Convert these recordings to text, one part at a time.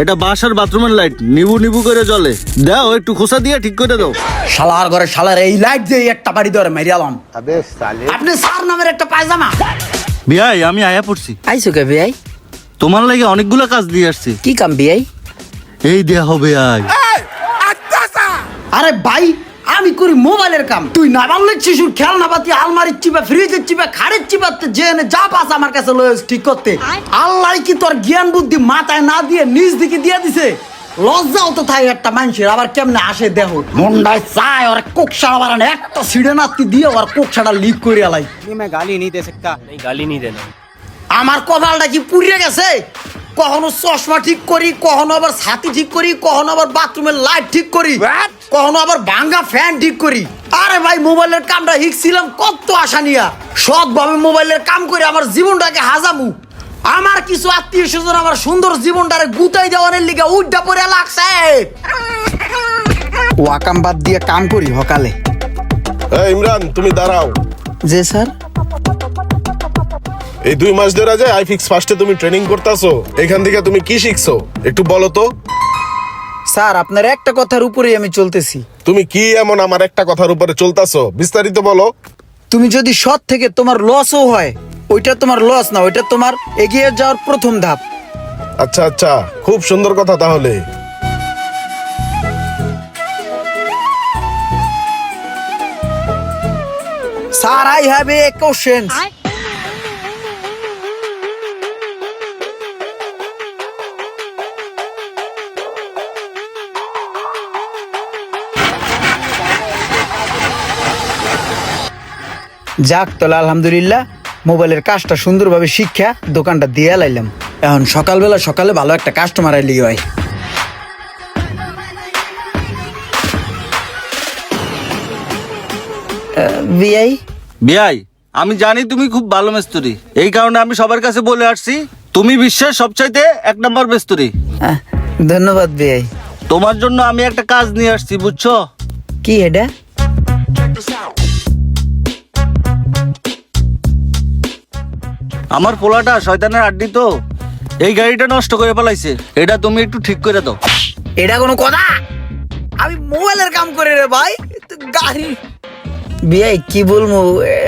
এটা বাসার বাথরুমের লাইট নিবু নিবু করে জ্বলে। দাও একটু খোসা দিয়ে ঠিক করে দাও। শালার ঘরে শালার এই লাইট দিয়ে একটা বাড়ি ধরে মেরিয়ালাম আপনি স্যার নামের একটা পায়জামা। বিয়াই আমি আয়া পড়ছি। আইসো কে বিয়াই তোমার লাগে অনেকগুলো কাজ দিয়ে আসছি। কি কাম বিয়াই এই দেয়া হবে আয় আরে ভাই আমি করি মোবাইলের কাম। তুই না নাবালক শিশুর খেলনা পাতি আলমারির চিপা ফ্রিজের চিপা খাড়ের চিপা জেনে যা পাস আমার কাছে লয়েস ঠিক করতে। আল্লাহ কি তোর জ্ঞান বুদ্ধি মাথায় না দিয়ে নিজ দিকে দিয়ে দিছে? লজ্জাও তো থাকে একটা মানুষের আবার কেমনে আসে দেহ? মুন্ডায় চায় ওর কোকসা আবার একটা সিঁড়ে নাতি দিয়ে ওর কোকসাটা লিক করে আলাই গালি নিতে গালি নিতে আমার কপালটা কি পুড়িয়ে গেছে? কখনো চশমা ঠিক করি কখনো আবার ছাতি ঠিক করি কখনো আবার বাথরুমের লাইট ঠিক করি কখনো আবার ভাঙ্গা ফ্যান ঠিক করি। আরে ভাই মোবাইলের কামটা শিখছিলাম কত আশা নিয়া। সৎভাবে মোবাইলের কাম করে আমার জীবনটাকে হাজামু। আমার কিছু আত্মীয় স্বজন আমার সুন্দর জীবনটারে গুতাই দেওয়ানের লিগে উড্ডা পরে লাগছে। ওয়াকাম বাদ দিয়ে কাম করি সকালে এই ইমরান তুমি দাঁড়াও। যে স্যার? এই দুই মাস ধরে যে আইফিক্স ফার্স্টে তুমি ট্রেনিং করতেছো এখান থেকে তুমি কি শিখছো? একটু বলো তো। স্যার আপনার একটা কথার উপরেই আমি চলতেছি। তুমি কি এমন আমার একটা কথার উপরে চলতেছো? বিস্তারিত বলো। তুমি যদি সৎ থেকে তোমার লসও হয় ওইটা তোমার লস না ওইটা তোমার এগিয়ে যাওয়ার প্রথম ধাপ। আচ্ছা আচ্ছা খুব সুন্দর কথা তাহলে। Sir I have a question যাক তাহলে আলহামদুলিল্লাহ মোবাইলের কাজটা সুন্দরভাবে শিক্ষা দোকানটা দিয়ে লাইলাম। এখন সকালবেলা সকালে ভালো একটা কাস্টমার আইলি হয় বিয়াই বিয়াই আমি জানি তুমি খুব ভালো মেস্তুরি। এই কারণে আমি সবার কাছে বলে আসছি তুমি বিশ্বের সবচাইতে এক নম্বর মেস্তুরি। ধন্যবাদ বিয়াই তোমার জন্য আমি একটা কাজ নিয়ে আসছি বুঝছ? কি এটা? আমার পোলাটা শয়তানের আড্ডি তো। এই গাড়িটা নষ্ট করে ফেলাইছে। এটা তুমি একটু ঠিক করে দাও। এটা কোনো কথা? আমি মোবাইলের কাম করে রে ভাই। গাড়ি। বিয়াই কি বলব?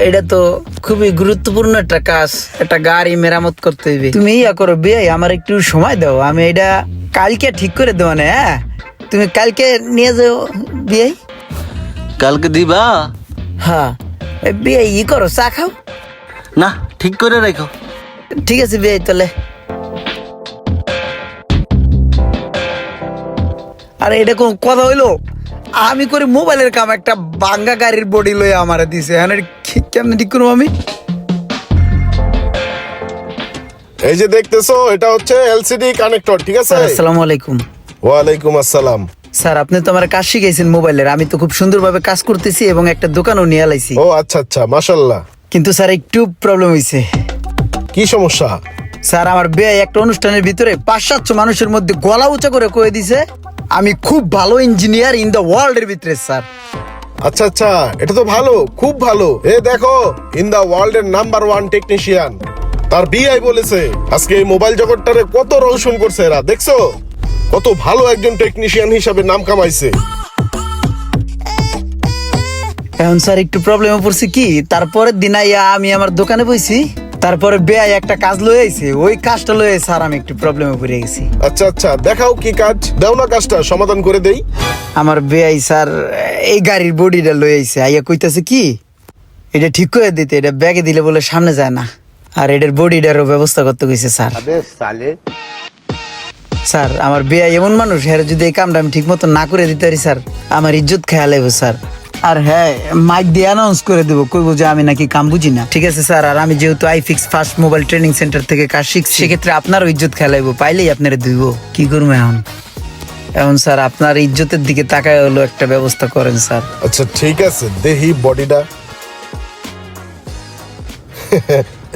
এটা তো খুবই গুরুত্বপূর্ণ একটা কাজ একটা গাড়ি মেরামত করতে হইবে তুমি ইয়া করো বিয়াই আমার একটু সময় দাও। আমি এটা কালকে ঠিক করে দেবো না হ্যাঁ? তুমি কালকে নিয়ে যাও বিয়াই। কালকে দিবা? হ্যাঁ। বিয়াই ই করো চা খাও। না। ঠিক করে রাখো। ঠিক আছে বিয়াই তাহলে। আরে এটা কোন কথা হইল? আমি করি মোবাইলের কাম একটা বাঙ্গা গাড়ির বডি লয়ে আমারে দিছে। কি- কেমনে ঠিক করব আমি? এই যে দেখতেছো এটা হচ্ছে এলসিডি কানেক্টর ঠিক আছে? স্যার আসসালামু আলাইকুম। ওয়ালাইকুম আসসালাম। স্যার আপনি তো আমার কাজ শিখাইছেন মোবাইলের। আমি তো খুব সুন্দরভাবে কাজ করতেছি এবং একটা দোকানও নিয়ে আলাইছি। ও আচ্ছা আচ্ছা মাশাল্লাহ কিন্তু স্যার একটু প্রবলেম হয়েছে কি সমস্যা? স্যার আমার বেয়ে একটা অনুষ্ঠানের ভিতরে পাঁচ সাতশো মানুষের মধ্যে গলা উঁচা করে কয়ে দিছে আমি খুব ভালো ইঞ্জিনিয়ার ইন দ্য ওয়ার্ল্ড এর ভিতরে স্যার। আচ্ছা আচ্ছা এটা তো ভালো খুব ভালো। এ দেখো ইন দা ওয়ার্ল্ড এর নাম্বার ওয়ান টেকনিশিয়ান তার বিআই বলেছে আজকে এই মোবাইল জগৎটারে কত রৌশন করছে এরা দেখছ? কত ভালো একজন টেকনিশিয়ান হিসাবে নাম কামাইছে। এখন স্যার একটু প্রবলেমে পড়ছি কি? তারপরের দিন আইয়া আমি আমার দোকানে বইছি তারপরে বেয়াই একটা কাজ লয়ে আইছে। ওই কাজটা লয়ে স্যার আমি একটু প্রবলেমে পড়ে গেছি। আচ্ছা আচ্ছা দেখাও কি কাজ। দাও না কাজটা সমাধান করে দেই। আমার বেয়াই স্যার এই গাড়ির বডিটা লয়ে আইছে। আইয়া কইতাছে কি এটা ঠিক করে দিতে এটা ব্যাগে দিলে বলে সামনে যায় না। আর এটার বডিটারও ব্যবস্থা করতে কইছে স্যার। স্যার আমার বেয়া এমন মানুষ হ্যাঁ যদি এই কামটা আমি ঠিক মতো না করে দিতে পারি স্যার আমার ইজ্জত খেয়াল স্যার। আর হ্যাঁ মাইক দিয়ে অ্যানাউন্স করে দেবো, কইবো যে আমি নাকি কাম বুঝি না ঠিক আছে, স্যার, আর আমি যেহেতু I fix first mobile training centre থেকে কাজ শিখছি, সেক্ষেত্রে আপনারও ইজ্জত খেয়াল লাগবে পাইলেই আপনারা ধুইব। কি করব এখন? এখন স্যার, আপনার ইজ্জতের দিকে তাকায় হলো একটা ব্যবস্থা করেন, স্যার। আচ্ছা ঠিক আছে দেহি বডিটা।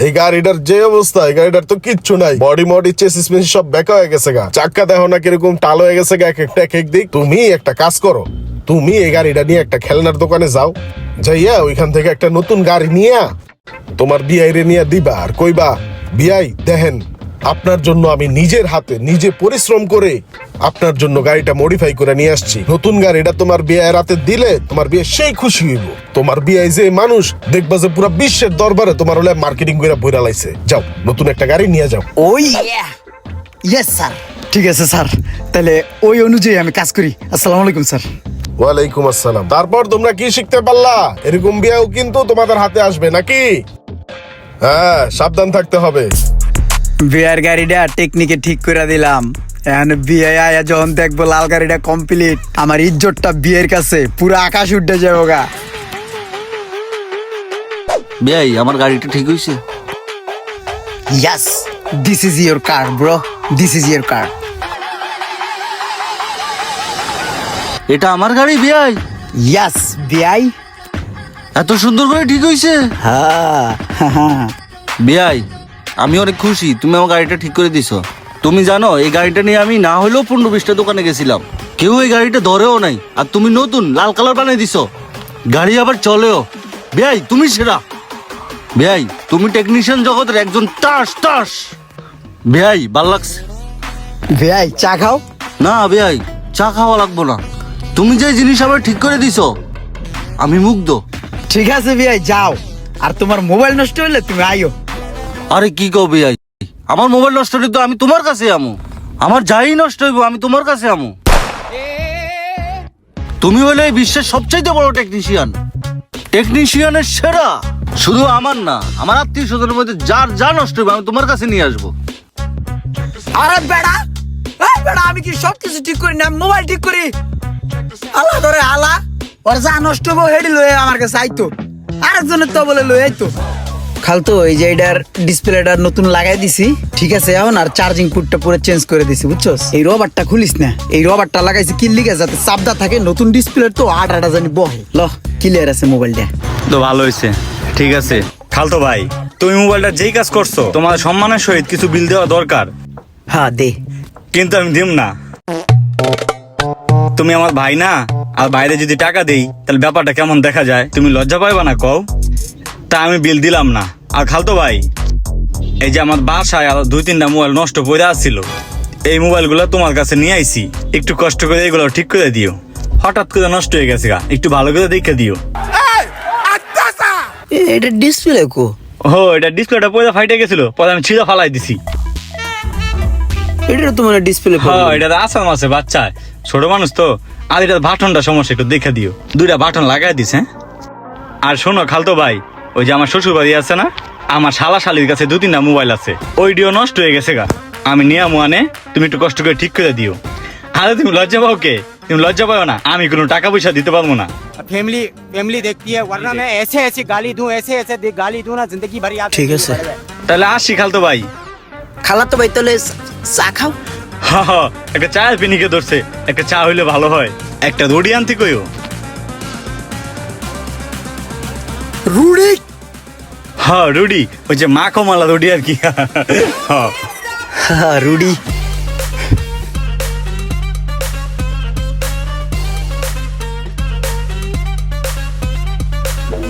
এই গাড়িটার যে অবস্থা, এই গাড়িটার তো কিচ্ছু নাই। বডি মডি চেসিস মেসিস সব বেকা হয়ে গেছে গা। চাক্কা দেখো না কীরকম টাল হয়ে গেছে গা, এক একটা, এক এক দিক। তুমি একটা কাজ করো। তুমি এই গাড়িটা নিয়ে একটা খেলনার দোকানে যাও। যাইয়া ওইখান থেকে একটা নতুন গাড়ি নিয়ে তোমার বিআই রে নিয়ে দিবা আর কইবা বিআই দেখেন আপনার জন্য আমি নিজের হাতে নিজে পরিশ্রম করে আপনার জন্য গাড়িটা মডিফাই করে নিয়ে আসছি। নতুন গাড়িটা তোমার বিয়ে রাতে দিলে তোমার বিয়ে সেই খুশি হইব। তোমার বিয়ে যে মানুষ দেখবা যে পুরো বিশ্বের দরবারে তোমার হলে মার্কেটিং করে বইরা লাইছে। যাও নতুন একটা গাড়ি নিয়ে যাও। ওই ইয়েস স্যার ঠিক আছে স্যার তাহলে ওই অনুযায়ী আমি কাজ করি। আসসালামু আলাইকুম স্যার ওয়ালাইকুম আসসালাম। তারপর তোমরা কি শিখতে পারলা? এরকম বিয়েও কিন্তু তোমাদের হাতে আসবে নাকি? হ্যাঁ সাবধান থাকতে হবে। বিয়ার গাড়িটা টেকনিকে ঠিক করে দিলাম। এখন বিয়ে আয়া যখন দেখব লাল গাড়িটা কমপ্লিট আমার ইজ্জতটা বিয়ের কাছে পুরো আকাশ উঠে যাব গা। বেয়াই আমার গাড়িটা ঠিক হয়েছে yes this is your car bro this is your car এটা আমার গাড়ি বেয়াই ইয়াস বিআই। এত সুন্দর করে ঠিক হয়েছে হ্যাঁ। হ্যাঁ বেয়াই আমি অনেক খুশি তুমি আমার গাড়িটা ঠিক করে দিছো। তুমি জানো এই গাড়িটা নিয়ে আমি না হলেও পনেরো বিশটা দোকানে গেছিলাম। কেউ এই গাড়িটা ধরেও নাই আর তুমি নতুন লাল কালার বানিয়ে দিছো। গাড়ি আবার চলেও। বেয়াই তুমি সেরা। বেয়াই তুমি টেকনিশিয়ান জগতের একজন টাস টাস। বেয়াই ভালো লাগছে। বিআই চা খাও? না বেয়াই চা খাওয়া লাগবো না। তুমি যে জিনিস আবার ঠিক করে দিছো আমি মুগ্ধ। ঠিক আছে বিআই যাও। আর তোমার মোবাইল নষ্ট হলে তুমি আইও। আরে কি কও বেয়াই? আমার মোবাইল নষ্ট হলে তো আমি তোমার কাছে আমু। আমার যাই নষ্ট হইব আমি তোমার কাছে আমু। তুমি হলে এই বিশ্বের সবচাইতে বড় টেকনিশিয়ান টেকনিশিয়ানের সেরা। শুধু আমার না আমার আত্মীয় স্বজনের মধ্যে যার যা নষ্ট হইবে আমি তোমার কাছে নিয়ে আসব। আরে বেড়া এই বেড়া আমি কি সব কিছু ঠিক করি না? আমি মোবাইল ঠিক করি? ধরে আলা ওর যা নষ্ট হব হেডি লয়ে আমার কাছে আইতো। আরেকজনের তো বলে লয়ে আইতো। খালতো এই যে এটার ডিসপ্লেটা নতুন লাগাই দিছি ঠিক আছে এখন আর চার্জিং পুটটা পুরো চেঞ্জ করে দিছি বুঝছস? এই রবারটা খুলিস না। এই রবারটা লাগাইছি কি যাতে চাপদা থাকে নতুন ডিসপ্লে তো আট আটা জানি বহে। ল ক্লিয়ার আছে মোবাইলটা। তো ভালো হয়েছে ঠিক আছে। খালতো ভাই তুমি মোবাইলটা যেই কাজ করছ তোমার সম্মানের সহিত কিছু বিল দেওয়া দরকার। হ্যাঁ দে। কিন্তু আমি দিম না। তুমি আমার ভাই না? আর বাইরে যদি টাকা দেই তাহলে ব্যাপারটা কেমন দেখা যায়? তুমি লজ্জা পাইবা না কও? তা আমি বিল দিলাম না। আর খালতো ভাই এই যে আমার বাসায় আর দুই তিনটা মোবাইল নষ্ট পড়ে আসছিল এই মোবাইলগুলো তোমার কাছে নিয়ে আইছি। একটু কষ্ট করে এগুলো ঠিক করে দিও। হঠাৎ করে নষ্ট হয়ে গেছে গা। একটু ভালো করে দেখে দিও। এটা ডিসপ্লে কো? ও এটা ডিসপ্লেটা পয়সা ফাইটে গেছিল পরে আমি ছিঁড়ে ফালাই দিছি। এটা তো মানে ডিসপ্লে হ্যাঁ এটা আসাম আছে বাচ্চা ছোট মানুষ তো আর এটা বাটনটা সমস্যা একটু দেখে দিও দুইটা বাটন লাগাই দিস হ্যাঁ আর শোনো খালতো ভাই ওই যে আমার শ্বশুর বাড়ি আছে না আমার শালা শালির কাছে দু তিনটা মোবাইল আছে ওইটিও নষ্ট হয়ে গেছে গা আমি নিয়ে আনে তুমি একটু কষ্ট করে ঠিক করে দিও আরে তুমি লজ্জা পাও কে তুমি লজ্জা পাও না আমি কোনো টাকা পয়সা দিতে পারবো না फैमिली फैमिली देखती है वरना मैं ऐसे ऐसे गाली दूं ऐसे ऐसे दे- गाली दूं ना जिंदगी भर याद ठीक है, रहेगी सर। मेरे। তাহলে আসি খালতো ভাই খালা তো ভাই তাহলে চা খাও হা হা, একটা চায়ের পিনিকে ধরছে একটা চা হইলে ভালো হয়। একটা রুটি আনতে কইও। রুড়ি হ্যাঁ রুডি ওই যে মা কমালা রুডি আর কি। হ্যাঁ রুডি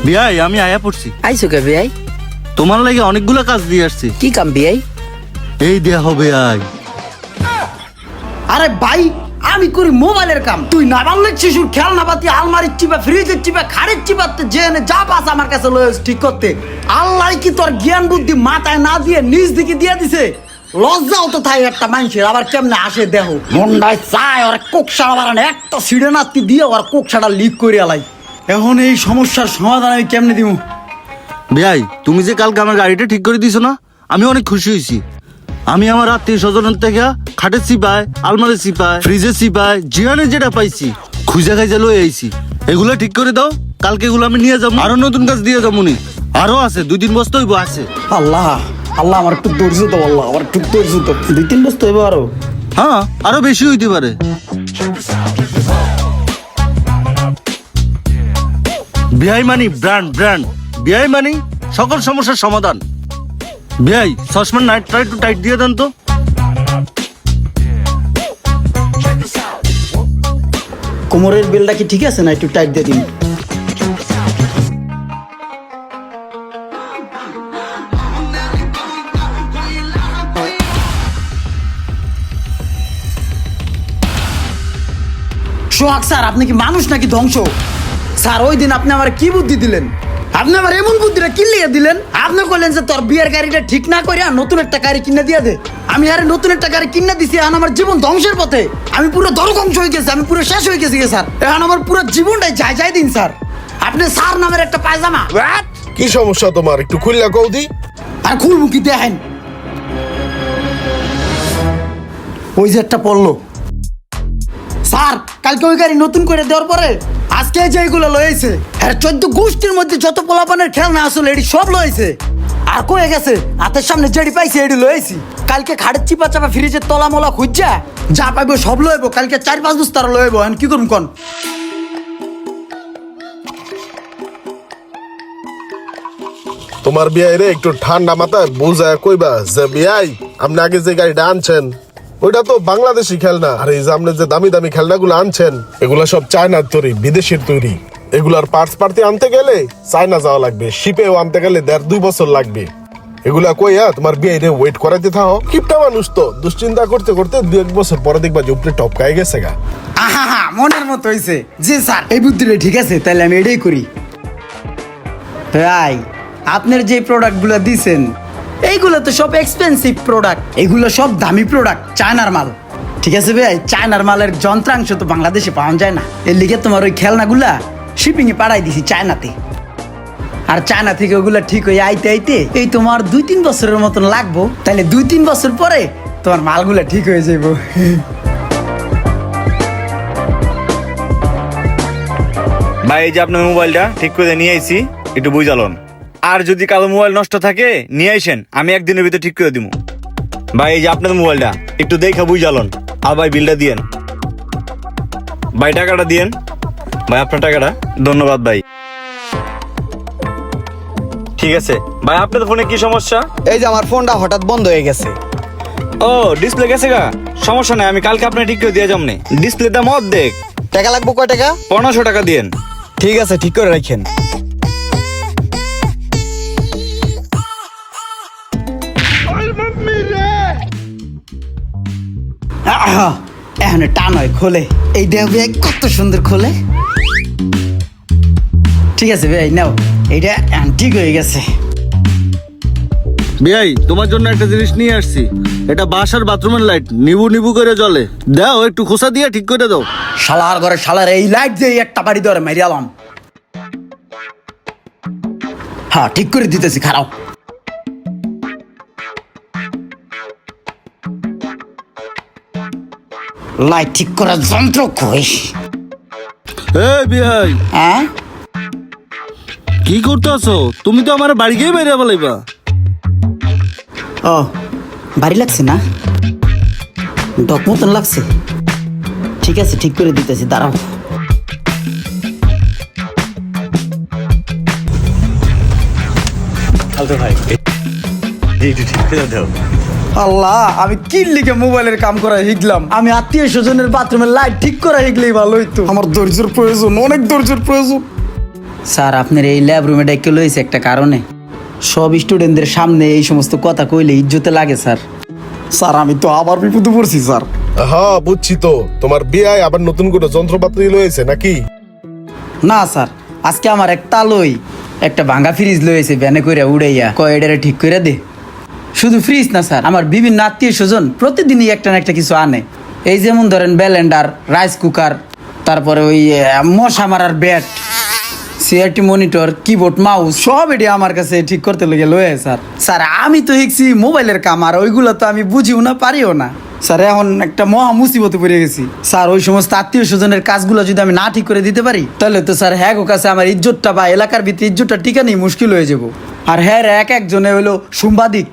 বিয়াই আমি আয়া পড়ছি। আইসো কে বিআই? তোমার লাগে অনেকগুলো কাজ দিয়ে আসছি। কি কাম বিআই? এই দেয়া হবে আই। আরে ভাই, আমি করি মোবাইলের কাম। তুই না নাবালক শিশুর খেলনা পাতি আলমারির চিপা, ফ্রিজের চিপা, খাড়ির চিপাতে এনে যা পাস আমার কাছে লয়ে এসে ঠিক করতে। আল্লাহ কি তোর জ্ঞান বুদ্ধি মাথায় না দিয়ে নিজ দিকে দিয়ে দিছে? লজ্জাও তো তাই একটা মানুষের, আবার কেমনে আসে দেহ? মন্ডায় চায়, ওর কোকসাড়া আবার একটা সিঁড়ে নাতি দিয়ে ওর কোকসাটা লিক করে আলাই। এখন এই সমস্যার সমাধান আমি কেমনে দিব ভাই, তুমি যে কালকে আমার গাড়িটা ঠিক করে দিছো না, আমি অনেক খুশি হয়েছি। আমি আমার আত্মীয় স্বজনের থেকে খাটের চিপায় আলমারি চিপায় ফ্রিজের চিপায় জিয়ানে যেটা পাইছি খুঁজে খাইজে লই আইছি। এগুলো ঠিক করে দাও কালকে এগুলো আমি নিয়ে যাব। আরও নতুন কাজ দিয়ে যাব নি। আরও আছে দুই তিন বস্তা হইব আছে। আল্লাহ আল্লাহ আমার একটু ধৈর্য তো আল্লাহ আমার একটু ধৈর্য তো দুই তিন বস্তু হইব আরও। হ্যাঁ আরও বেশি হইতে পারে। বিআই মানি ব্র্যান্ড ব্র্যান্ড বিআই মানি সকল সমস্যার সমাধান। ভাই সসমান নাইট্রাইট একটু টাইট দিয়ে দেন তো। কোমরের বেলটা কি ঠিক আছে না একটু টাইট দিয়ে দিন? সোহাগ স্যার, আপনি কি মানুষ নাকি ধ্বংস? স্যার, ওই দিন আপনি আমার কি বুদ্ধি দিলেন? আপনি আমার এমন বুদ্ধিটা কিনলিয়ে দিলেন? আপনি বললেন যে তোর বিয়ের গাড়িটা ঠিক না করে নতুন একটা গাড়ি কিনে দিয়ে দে। আমি আরে নতুন একটা গাড়ি কিনে দিছি এখন আমার জীবন ধ্বংসের পথে। আমি পুরো ধর ধ্বংস হয়ে গেছি আমি পুরো শেষ হয়ে গেছি স্যার। এখন আমার পুরো জীবনটাই যাই যাই দিন স্যার। আপনি স্যার নামের একটা পায়জামা। কি সমস্যা তোমার? একটু খুললা কৌদি আর খুলবো কি দেখেন। ওই যে একটা পড়ল। স্যার কালকে ওই গাড়ি নতুন করে দেওয়ার পরে আজকে এই যে এইগুলো লয়েছে আর চোদ্দ গোষ্ঠীর মধ্যে যত পোলাপানের খেলনা আসলে এটি সব লয়েছে আর কয়ে গেছে, হাতের সামনে যেটি পাইছে এটি লয়েছি কালকে খাড়ের চিপা চাপা ফ্রিজের তলা মলা খুঁজছা, যা পাইবো সব লইবো, কালকে চার পাঁচ বস্তার লইবো, এখন কি করুন কন? তোমার বিয়াই রে একটু ঠান্ডা মাথায় বুঝায় কইবা যে, বিয়াই, আপনি আগে যে গাড়িটা আনছেন ওইটা তো বাংলাদেশি খেলনা। আর এই যে আপনি যে দামি দামি খেলনাগুলো আনছেন, এগুলা সব চায়নার তৈরি, বিদেশের তৈরি। এগুলার পার্টস পার্টি আনতে গেলে চায়না যাওয়া লাগবে শিপেও আনতে গেলে দেড় দুই বছর লাগবে। এগুলা কইয়া তোমার বিয়ে রে ওয়েট করাইতে থাও। কিপটা মানুষ তো, দুশ্চিন্তা করতে করতে দু এক বছর পরে দেখবা যে উপরে টপকায় গেছে গা। আহা হা মনের মতো হয়েছে জি স্যার। এই বুদ্ধিটা ঠিক আছে তাহলে আমি এটাই করি। ভাই, আপনার যে প্রোডাক্টগুলো দিছেন এইগুলো তো সব এক্সপেন্সিভ প্রোডাক্ট এগুলো সব দামি প্রোডাক্ট চায়নার মাল। ঠিক আছে ভাই, চায়নার মালের যন্ত্রাংশ তো বাংলাদেশে পাওয়া যায় না। এর লিগে তোমার ওই খেলনাগুলা শিপিং এ পাঠাই দিছি চায়নাতে। আর চায়না থেকে ওগুলা ঠিক হয়ে আইতে আইতে এই তোমার দুই তিন বছরের মতন লাগবো। তাহলে দুই তিন বছর পরে তোমার মালগুলা ঠিক হয়ে যাব ভাই, এই যে আপনার মোবাইলটা ঠিক করে নিয়ে আইছি, একটু বুঝালন। আর যদি কালো মোবাইল নষ্ট থাকে নিয়ে আইসেন আমি একদিনের ভিতরে ঠিক করে দিব ভাই এই যে আপনার মোবাইলটা একটু দেখা বুঝালন। আর ভাই বিলটা দিয়েন। ভাই টাকাটা দিয়েন। ভাই আপনার টাকাটা ধন্যবাদ ভাই। ঠিক আছে। ভাই আপনার ফোনে কি সমস্যা? এই যে আমার ফোনটা হঠাৎ বন্ধ হয়ে গেছে। ও ডিসপ্লে গেছে গা? সমস্যা নাই আমি কালকে আপনার ঠিক করে দিয়ে যাব ডিসপ্লের দাম অর্ধেক টাকা লাগবো কয় টাকা? পনেরোশো টাকা দিয়েন। ঠিক আছে ঠিক করে রাখেন। আহা, এখন টান হয় খোলে। এই দেহ ভাই কত সুন্দর খোলে। ঠিক আছে ভাই নাও। এইটা ঠিক হয়ে গেছে। বিয়াই তোমার জন্য একটা জিনিস নিয়ে আসছি। এটা বাসার বাথরুমের লাইট নিবু নিবু করে জ্বলে। দাও একটু খোসা দিয়ে ঠিক করে দাও। শালার ঘরে শালার এই লাইট দিয়ে একটা বাড়ি ধরে মারিয়ালাম হ্যাঁ ঠিক করে দিতেছি খারাপ। লাইট ঠিক করার যন্ত্র কই এই বিয়াই হ্যাঁ কি করতেছো তুমি তো আমার বাড়ি গিয়ে বেরিয়ে বলাইবা ও ভারী লাগছে না ডক মতন লাগছে ঠিক আছে ঠিক করে দিতেছি দাঁড়াও ভাই ঠিক করে দাও আল্লাহ আমি কি লিখে মোবাইলের কাম করা শিখলাম আমি আত্মীয় স্বজনের বাথরুমের লাইট ঠিক করা শিখলেই ভালো হইতো। আমার ধৈর্যের প্রয়োজন অনেক ধৈর্যের প্রয়োজন। স্যার আপনার এই ল্যাব রুমে ডেকে লইছে একটা কারণে। সব স্টুডেন্টদের সামনে এই সমস্ত কথা কইলে ইজ্জতে লাগে স্যার। স্যার আমি তো আবার বিপদে পড়ছি স্যার। হ্যাঁ বুঝছি তো। তোমার বিয়ায় আবার নতুন করে যন্ত্রপাতি লয়েছে নাকি? না স্যার আজকে আমার এক তালই একটা ভাঙা ফ্রিজ লয়েছে ভ্যানে করে উড়াইয়া। কয়েডারে ঠিক করে দে। শুধু ফ্রিজ না, স্যার। আমার বিভিন্ন আত্মীয় স্বজন প্রতিদিনই একটা না একটা কিছু আনে। এই যেমন ধরেন ব্যালেন্ডার রাইস কুকার তারপরে ওই মশা মারার bat CRT monitor keyboard mouse সব এটি আমার কাছে ঠিক করতে লেগে লয়ে, স্যার। স্যার, আমি তো শিখছি মোবাইলের কাম, আর ওইগুলো তো আমি বুঝিও না, পারিও না। স্যার, এখন একটা মহা মুসিবতে পড়ে গেছি। স্যার, ওই সমস্ত আত্মীয় স্বজনের কাজগুলো যদি আমি না ঠিক করে দিতে পারি, তাহলে তো, স্যার হ্যাঁ কাছে আমার ইজ্জতটা বা এলাকার ভিতরে ইজ্জতটা টিকা নেই, মুশকিল হয়ে যাব। আর হ্যাঁ এক একজনে হইল সাংবাদিক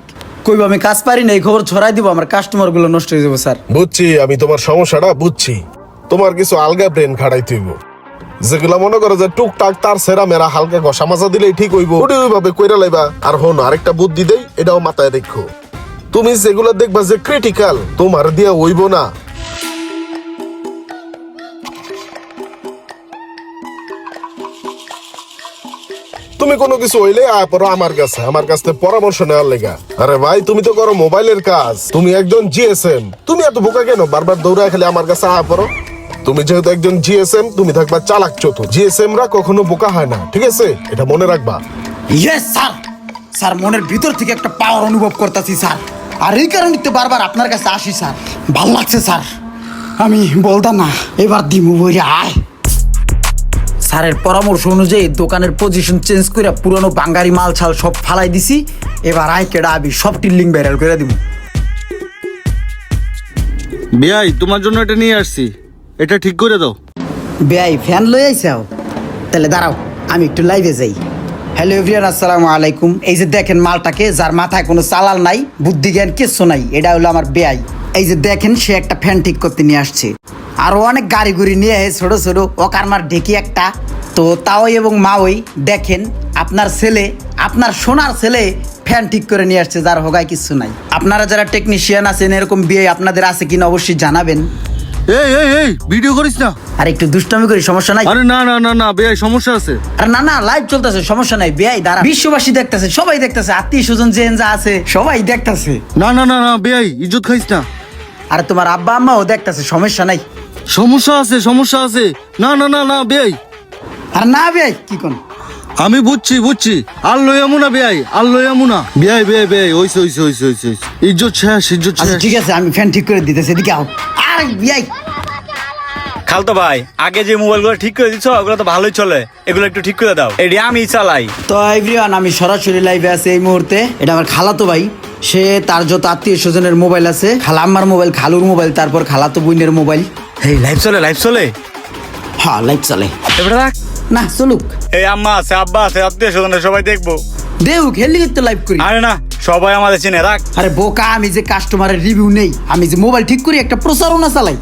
কইব, আমি কাজ পারি না, এই খবর ছড়াই দিব, আমার কাস্টমারগুলো নষ্ট হয়ে যাব, স্যার। বুঝছি, আমি তোমার সমস্যাটা বুঝছি। তোমার কিছু আলগা ব্রেন খাড়াই তুইব যেগুলা মনে করো যে টুকটাক তার সেরা মেরা হালকা ঘষা মাজা দিলেই ঠিক হইব ওটা ওইভাবে কইরা লাইবা। আর হন, আরেকটা বুদ্ধি দেই, এটাও মাথায় দেখো তুমি যেগুলা দেখবা যে ক্রিটিক্যাল তোমার দিয়া হইব না। তুমি কোনো কিছু হইলে আয় আমার কাছে, আমার কাছ থেকে পরামর্শ নেওয়ার লেগা। আরে ভাই, তুমি তো করো মোবাইলের কাজ। তুমি একজন জিএসএম তুমি এত বোকা কেন? বারবার দৌড়ায় খেলে আমার কাছে আয় পড়ো। তুমি যেহেতু একজন জিএসএম তুমি থাকবা চালাক চতুর। জিএসএম রা কখনো বোকা হয় না, ঠিক আছে? এটা মনে রাখবা। ইয়েস স্যার স্যার মনের ভিতর থেকে একটা পাওয়ার অনুভব করতেছি স্যার আর এই কারণে তো বারবার আপনার কাছে আসি স্যার ভালো লাগছে স্যার আমি বলতাম না, এবার দিমু বইরে, আয়। স্যারের পরামর্শ অনুযায়ী দোকানের পজিশন চেঞ্জ করে পুরনো বাঙ্গারি মাল ছাল সব ফালাই দিছি। এবার আয় কেডা আবি সব টিল্লিং ভাইরাল করে দিব বিয়াই তোমার জন্য এটা নিয়ে আসছি। এটা ঠিক করে দাও। বেআই ফ্যান লই আইসাও তাহলে দাঁড়াও আমি একটু লাইভে যাই। হ্যালো এভরিয়ান আসসালামু আলাইকুম। এই যে দেখেন মালটাকে যার মাথায় কোনো চালাল নাই বুদ্ধি জ্ঞান কিচ্ছু নাই এটা হলো আমার বেআই। এই যে দেখেন সে একটা ফ্যান ঠিক করতে নিয়ে আসছে। আরও অনেক গাড়ি গুড়ি নিয়ে ছোট ছোট। অকারমার ঢেকি একটা। তো তাও এবং মাওই দেখেন আপনার ছেলে আপনার সোনার ছেলে ফ্যান ঠিক করে নিয়ে আসছে যার হোগায় কিছু নাই। আপনারা যারা টেকনিশিয়ান আছেন এরকম বিয়ে আপনাদের আছে কিনা অবশ্যই জানাবেন। এই এই এই ভিডিও করিস না। আর একটু দুষ্টামি করি সমস্যা নাই? আরে না না না না বিয়াই সমস্যা আছে। আর না না লাইভ চলতেছে সমস্যা নাই বেয়াই দাঁড়া। বিশ্ববাসী দেখতেছে সবাই দেখতেছে আত্মীয় স্বজন যে যা আছে সবাই দেখতেছে। না না না না বিয়াই ইজ্জত খাইস না। আর তোমার আব্বা আম্মাও দেখতেছে সমস্যা নাই। সমস্যা আছে সমস্যা আছে। না না না না বেই আর না বেয়াই কি কোন? আমি বুঝছি বুঝছি। আর লই না বেয়াই আর লইয়ামু না বেয়াই বেয়াই বেয়াই ওইসে ওইসে ওইসে ওইসে। ইজ্জত শেষ ইজ্জত আচ্ছা শেষ। ঠিক আছে আমি ফ্যান ঠিক করে দিতেছি এদিকে আও। আর বিয়াই খালতো ভাই আগে যে মোবাইলগুলো ঠিক করে দিচ্ছ ওগুলো তো ভালোই চলে। এগুলো একটু ঠিক করে দাও। এটি আমি চালাই। তো এভরিওয়ান আমি সরাসরি লাইভে আছি এই মুহূর্তে। এটা আমার খালাতো ভাই। সে তার যত আত্মীয় স্বজনের মোবাইল আছে খালাম্মার মোবাইল খালুর মোবাইল তারপর খালাতো বোনের মোবাইল। এই লাইভ চলে লাইভ চলে? হ্যাঁ লাইভ চলে। এবারে রাখ। না চলুক। এই আম্মা আছে আব্বা আছে আত্মীয় স্বজনের সবাই দেখব। দেউ খেললি তো লাইভ করি। আরে না সবাই আমাদের চিনে রাখ। আরে বোকা আমি যে কাস্টমারের রিভিউ নেই আমি যে মোবাইল ঠিক করি একটা প্রচারণা চালাই।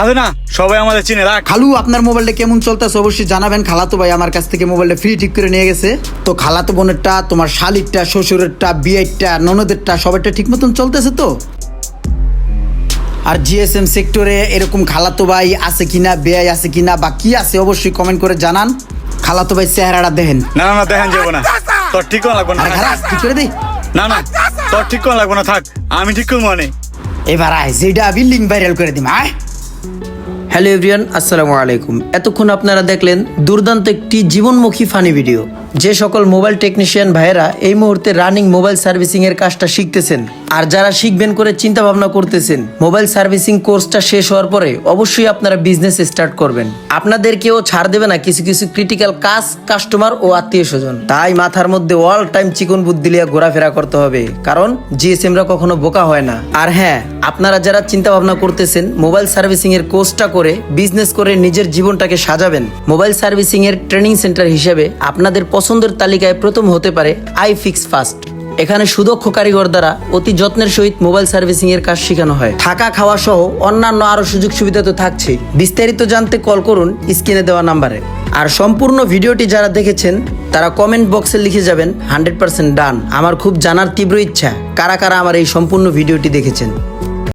আরে না সবাই আমাদের চিনে রাখ। খালু আপনার মোবাইলটা কেমন চলতেছে অবশ্যই জানাবেন। খালাতো ভাই আমার কাছ থেকে মোবাইলটা ফ্রি ঠিক করে নিয়ে গেছে। তো খালাতো বোনেরটা তোমার শালিরটা শ্বশুরেরটা বিয়েরটা ননদেরটা সবারটা ঠিক মতন চলতেছে তো? আর জিএসএম সেক্টরে এরকম খালাতো ভাই আছে কিনা বেআই আছে কিনা বা কি আছে অবশ্যই কমেন্ট করে জানান। খালাতো ভাই চেহারাটা দেখেন। না না দেখেন যাব না। তোর ঠিক লাগবে না। ঠিক করে দিই? না না তোর ঠিক লাগবে না থাক। আমি ঠিক করব মানে। এবার আয় যেটা বিল্ডিং ভাইরাল করে দিম আয়। হ্যালো এভরিয়ান আসসালামু আলাইকুম। এতক্ষণ আপনারা দেখলেন দুর্দান্ত একটি জীবনমুখী ফানি ভিডিও। যে সকল মোবাইল টেকনিশিয়ান ভাইয়েরা এই মুহূর্তে রানিং মোবাইল সার্ভিসিং এর কাজটা শিখতেছেন। আর যারা শিখবেন করে চিন্তা ভাবনা করতেছেন, মোবাইল সার্ভিসিং কোর্সটা শেষ হওয়ার পরে অবশ্যই আপনারা বিজনেস স্টার্ট করবেন। আপনাদেরকেও ছাড় দেবে না কিছু কিছু ক্রিটিক্যাল কাজ কাস্টমার ও আত্মীয় স্বজন তাই মাথার মধ্যে অল টাইম চিকন বুদ্ধি লিয়া ঘোরাফেরা করতে হবে। কারণ জিএসএমরা কখনো বোকা হয় না। আর হ্যাঁ আপনারা যারা চিন্তা ভাবনা করতেছেন, মোবাইল সার্ভিসিং এর কোর্সটা করে বিজনেস করে নিজের জীবনটাকে সাজাবেন, মোবাইল সার্ভিসিং এর ট্রেনিং সেন্টার হিসেবে আপনাদের পছন্দের তালিকায় প্রথম হতে পারে আই ফিক্স ফাস্ট। এখানে সুদক্ষ কারিগর দ্বারা অতি যত্নের সহিত মোবাইল সার্ভিসিং এর কাজ শেখানো হয়। থাকা খাওয়া সহ অন্যান্য আরও সুযোগ সুবিধা তো থাকছেই বিস্তারিত জানতে কল করুন স্ক্রিনে দেওয়া নাম্বারে। আর সম্পূর্ণ ভিডিওটি যারা দেখেছেন, তারা কমেন্ট বক্সে লিখে যাবেন, হান্ড্রেড পার্সেন্ট ডান। আমার খুব জানার তীব্র ইচ্ছা, কারা কারা আমার এই সম্পূর্ণ ভিডিওটি দেখেছেন।